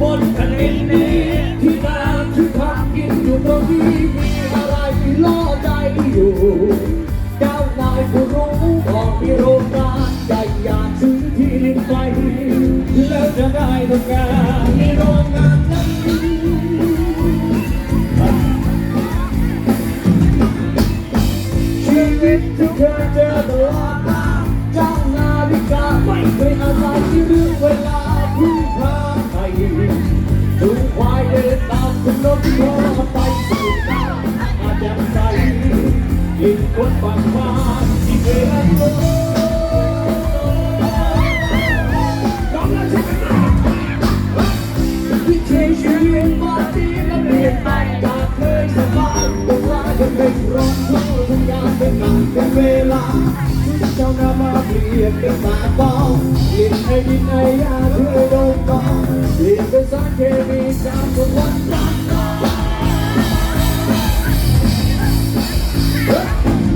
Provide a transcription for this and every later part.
บนทนเลนี้ที่ตาที่พักกินอยู่ตรงนี้มีอะไรที่ล่อใจอยู่เจ้านายผู้รู้บอกมีโรงงานใหญ่อยากซื้อที่ดินไปแล้วจะได้ทำงานมีโรงงานนั้นชีวิตที่เคยเจอ แล้วมันไปสู่หน้าอาจจะใจอีกคนบางมาที่เคยรักเธอ trong nam ma biển bên bà bao nhìn hay nhìn hay à thưa đông con nhìn bên sáng kia vì sao cũng vẫn đang đó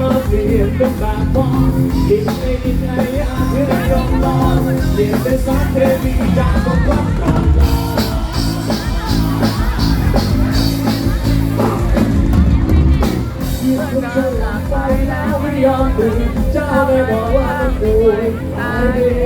มาเปลี่ยนเป็นแบบบอลดินในดินในอาเธอยอมรอนเปลี่ยนเป็นสารเทวีจากของความรักไปแล้วไม่ยอมตื่นเจ้าเลยบอกว่าป่วยตาย